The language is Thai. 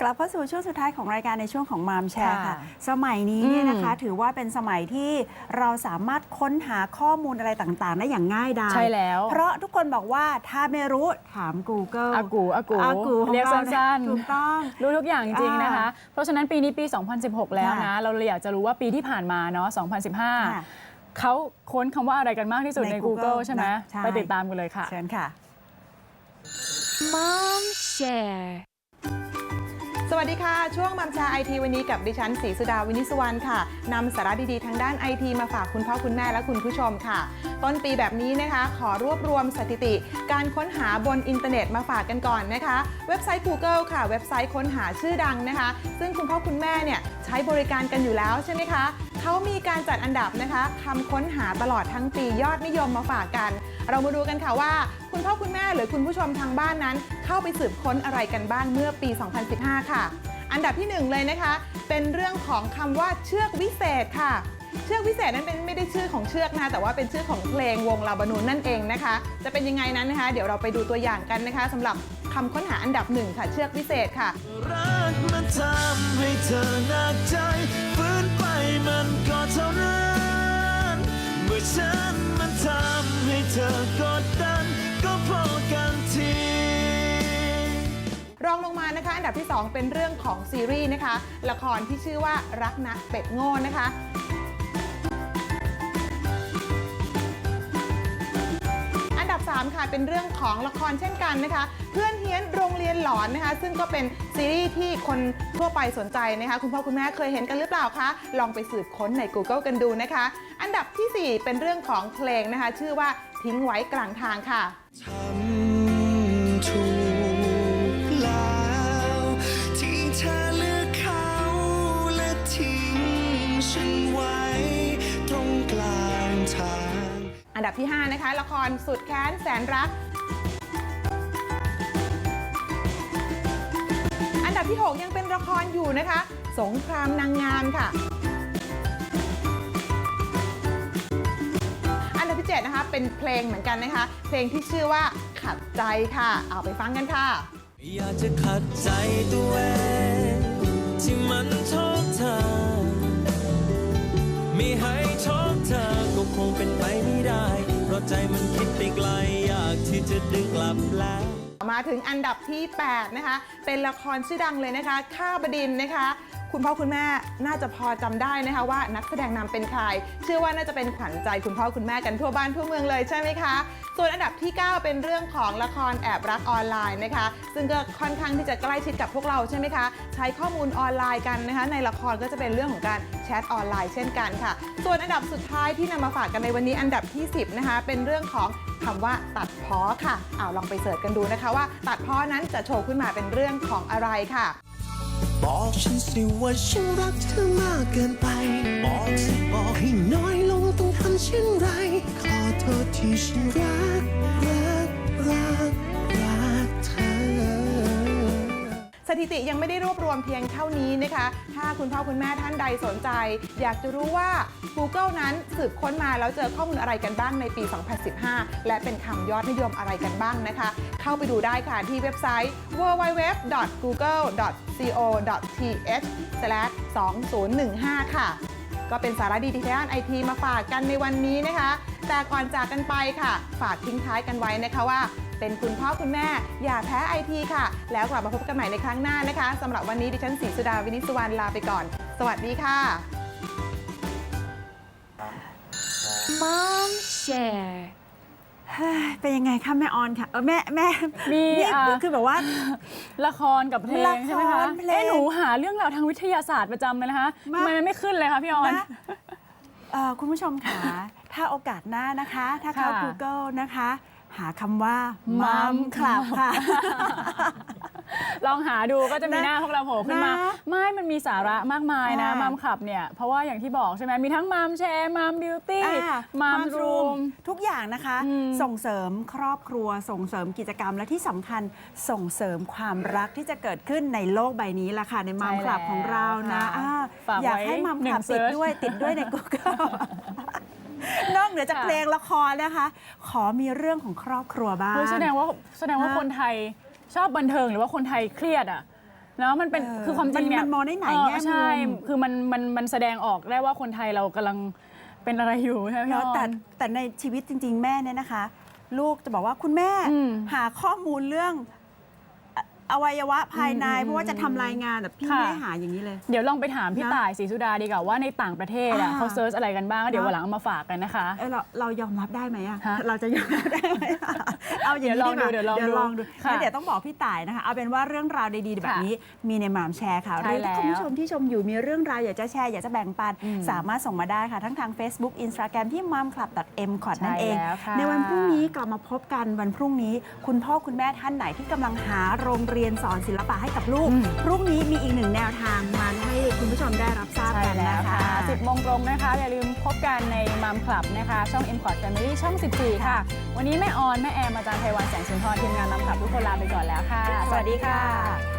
กลับเข้าสู่ช่วงสุดท้ายของรายการในช่วงของมามแชร์ค่ะ ค่ะสมัยนี้เนี่ยนะคะอืมถือว่าเป็นสมัยที่เราสามารถค้นหาข้อมูลอะไรต่างๆ ได้อย่างง่ายดายใช่แล้ว เพราะทุกคนบอกว่าถ้าไม่รู้ถาม Google อากูอากูอากูของเรียกเราสั้นถูกต้องๆรู้ทุกอย่างจริงๆนะคะอ่าเพราะฉะนั้นปีนี้ปี 2016 แล้วค่ะนะเราเลยอยากจะรู้ว่าปีที่ผ่านมาเนาะ ค่ะ2015 เขาค้นคำว่าอะไรกันมากที่สุดใน ใน Google Google ใช่ไหม นะใช่ ไปติดตามกันเลยค่ะ เชิญค่ะ Mom Share สวัสดีค่ะ ช่วงมัมชาไอทีวันนี้กับดิฉันศรีสุดาวินิสวรรณค่ะนำสาระดี ๆ ทางด้านไอทีมาฝากคุณพ่อคุณแม่และคุณผู้ชมค่ะ ต้นปีแบบนี้นะคะ ขอรวบรวมสถิติ การค้นหาบนอินเทอร์เน็ตมาฝากกันก่อนนะคะ เว็บไซต์ Google ค่ะ เว็บไซต์ค้นหาชื่อดังนะคะ ซึ่งคุณพ่อคุณแม่เนี่ยใช้บริการกันอยู่แล้วใช่ไหมคะ เขามีการจัดอันดับนะคะคำค้นหาตลอดทั้งปียอดนิยมมาฝากกัน เรามาดูกันค่ะว่า คุณพ่อคุณแม่หรือคุณผู้ชมทางบ้านนั้น เข้าไปสืบค้นอะไรกันบ้างเมื่อปี 2015 ค่ะ อันดับที่หนึ่งเลยนะคะ เป็นเรื่องของคำว่าเชือกวิเศษค่ะ เชือกวิเศษนั้นเป็นไม่ได้ชื่อของเชือกนะคะแต่ว่าเป็นชื่อของเพลงวงลาบานูนนั่นเองนะคะ จะเป็นยังไงนั้นนะคะ เดี๋ยวเราไปดูตัวอย่างกันนะคะสำหรับคำค้นหาอันดับหนึ่งค่ะ เชือกวิเศษค่ะรักมันทำให้เธอหนักใจ เมื่อฉันมันทำให้เธอกดดัน ก็พอกันที รองลงมานะคะ อันดับที่ 2 เป็นเรื่องของซีรีส์นะคะ ละครที่ชื่อว่ารักนะเป็ดโง่นะคะ 3 ค่ะ เป็นเรื่องของละครเช่นกันนะคะ เพื่อนเฮี้ยนโรงเรียนหลอนนะคะ ซึ่งก็เป็นซีรีส์ที่คนทั่วไปสนใจนะคะ คุณพ่อคุณแม่เคยเห็นกันหรือเปล่าคะ ลองไปสืบค้นใน Google กันดูนะคะ อันดับทีสี่4 เป็นเรื่องของเพลงนะคะ ชื่อว่าทิ้งไว้กลางทางค่ะ ที่ 5 นะคะ ละครสุดแค้นแสนรัก อันดับที่ 6 ยังเป็นละครอยู่นะคะ สงครามนางงามค่ะ อันดับที่ 7 นะคะ เป็นเพลงเหมือนกันนะคะ เพลงที่ชื่อว่าขัดใจค่ะ เอาไปฟังกันค่ะอยากจะขัดใจตัวเองที่มันชอบเธอไม่ให้ชอบเธอก็คงเป็นไป ราะใจมันคิดไปไกลอยากที่จะดึงกลับแล้ว มาถึงอันดับที่ 8 นะคะ เป็นละครชื่อดังเลยนะคะ ข้าบดินนะคะ คุณพ่อคุณแม่น่าจะพอจำได้นะคะว่านักแสดงนำเป็นใคร เชื่อว่าน่าจะเป็นขวัญใจคุณพ่อคุณแม่กันทั่วบ้านทั่วเมืองเลยใช่ไหมคะ ส่วนอันดับที่ 9 เป็นเรื่องของละครแอบรักออนไลน์นะคะ ซึ่งก็ค่อนข้างที่จะใกล้ชิดกับพวกเราใช่ไหมคะ ใช้ข้อมูลออนไลน์กันนะคะ ในละครก็จะเป็นเรื่องของการแชทออนไลน์เช่นกันค่ะ ส่วนอันดับสุดท้ายที่นำมาฝากกันในวันนี้อันดับที่ 10 นะคะ เป็นเรื่องของคำว่าตัดพ้อค่ะเอาลองไปเสิร์ชกันดูนะคะว่า ตัดพ้อนั้นจะโชว์ขึ้นมาเป็นเรื่องของอะไรค่ะ บอกฉันสิว่าฉันรักเธอมากเกินไป บอกสิบอกให้น้อยลงต้องทำเช่นไร ขอโทษที่ฉันรัก ถิติยังไม่ได้รวบรวมเพียงเท่านี้นะคะ ถ้าคุณพ่อคุณแม่ท่านใดสนใจ อยากจะรู้ว่า Google นั้นสืบค้นมาแล้วเจอข้อมูลอะไรกันบ้างในปี 2015 และเป็นคำยอดนิยมอะไรกันบ้างนะคะ เข้าไปดูได้ค่ะที่เว็บไซต์ www.google.co.th/2015 ค่ะ ก็เป็นสาระดีทางด้านไอทีมาฝากกันในวันนี้นะคะ แต่ก่อนจากกันไปค่ะ ฝากทิ้งท้ายกันไว้นะคะว่า เป็นคุณพ่อคุณแม่ อย่าแพ้ไอทีค่ะ แล้วกลับมาพบกันใหม่ในครั้งหน้านะคะสำหรับวันนี้ดิฉันศรีสุดาวินิจสุวรรณลาไปก่อน สวัสดีค่ะ Mom Share เฮ้ยเป็นยังไงคะแม่ออนค่ะเออแม่แม่มีนี่อ่า คือแบบว่า ละครกับเพลละงครใช่ไหมคะเพลงเอ๊ะหนูหาเรื่องราวทางวิทยาศาสตร์ประจำเลยนะคะมา ทำไมมันไม่ขึ้นเลยคะพี่ออน นะเอ่อคุณผู้ชมค่ะ ถ้าโอกาสหน้านะคะ ถ้าเข้าค่ะ Google นะคะ หาคำว่า Mom มัมคลับค่ะ ลองหาดูก็จะมีนะหน้าพวกเราโผล่ขึ้นมา นะไม่มันมีสาระมากมายนะอ่ามัมขับเนี่ย เพราะว่าอย่างที่บอกใช่ไหมมีทั้งมัมแชร์ มัมบิวตี้ อ่ามัม Mom's รูม Room ทุกอย่างนะคะ อืมส่งเสริมครอบครัวส่งเสริมกิจกรรมและที่สำคัญส่งเสริมความรักที่จะเกิดขึ้นในโลกใบนี้ละค่ะในมัมคลับของเรานะใช่แล้วอ่าฝากอยากไว้ให้มัมหนึ่คลับงติด search ด้วยติดด้วยใน Google นอก เหนือจากค่ะเพลงละครนะคะ ขอมีเรื่องของครอบครัวบ้างเฮ้ยแสดงว่าแสดงว่าฮะคนไทยชอบบันเทิงหรือว่าคนไทยเครียดอะเนาะมันเป็นเออคือความจริงเนี่ยมันมันมองได้หลายเออแง่มุมใช่คือมันมันมันแสดงออกได้ว่าคนไทยเรากำลังเป็นอะไรอยู่ใช่ไหมพี่เนาะออแต่นแต่ในชีวิตจริง ๆ แม่เนี่ยนะคะ ลูกจะบอกว่าคุณแม่อืมหาข้อมูลเรื่อง ออวัยวะภายในอืมเพราะว่าจะทำรายงานแบบพี่ค่ะไม่ได้หาอย่างนี้เลย เดี๋ยวลองไปถามพี่นะต่ายศรีสุดาดีกว่าว่าในต่างประเทศอะอ่า เขาเซิร์ชอะไรกันบ้าง เดี๋ยวเนอะวันหลังเอามาฝากกันนะคะ เอยเราเรายอมรับได้ไหมอะฮะเราจะยอมรับได้ไหมอะเอาอย่างนี้เดี๋ยวลองดูกาเดี๋ยวลองดูลองดูค่ะงั้นเดี๋ยวต้องบอกพี่ต่ายนะคะ เอาเป็นว่าเรื่องราวดีๆแบบค่ะนี้มีในหมามแชร์ค่ะใช่หรือถ้าคุณแล้วผู้ชมที่ชมอยู่มีเรื่องราวอยากจะแชร์อยากจะแบ่งปัน อืมสามารถส่งมาได้ค่ะ ทั้งทาง Facebook Instagram ที่ m o m c l u b m c o t นั่นเอง ใช่แล้วค่ะ ในวันพรุ่งนี้กลับมาพบกันวันพรุ่งนี้ คุณพ่อคุณแม่ท่านไหนที่กำลังหาโรงเรียนสอนศิลปะให้กับลูก พรุ่งนี้มีอีกหนึ่งแนวทางมาให้คุณผู้ชมได้รับทราบใช่กันแล้วนะคะค่ะ10โมงตรงนะคะ อย่าลืมพบกันในมัมคลับนะคะ ช่อง m c o t Family ช่อง 14 ค่ะ วันนี้แม่ออน แม่แอมอาจารย์ไพวันแสงสุนทรทีมงานมัมคลับทุกคนลาไปก่อนแล้วค่ะ สวัสดีค่ะ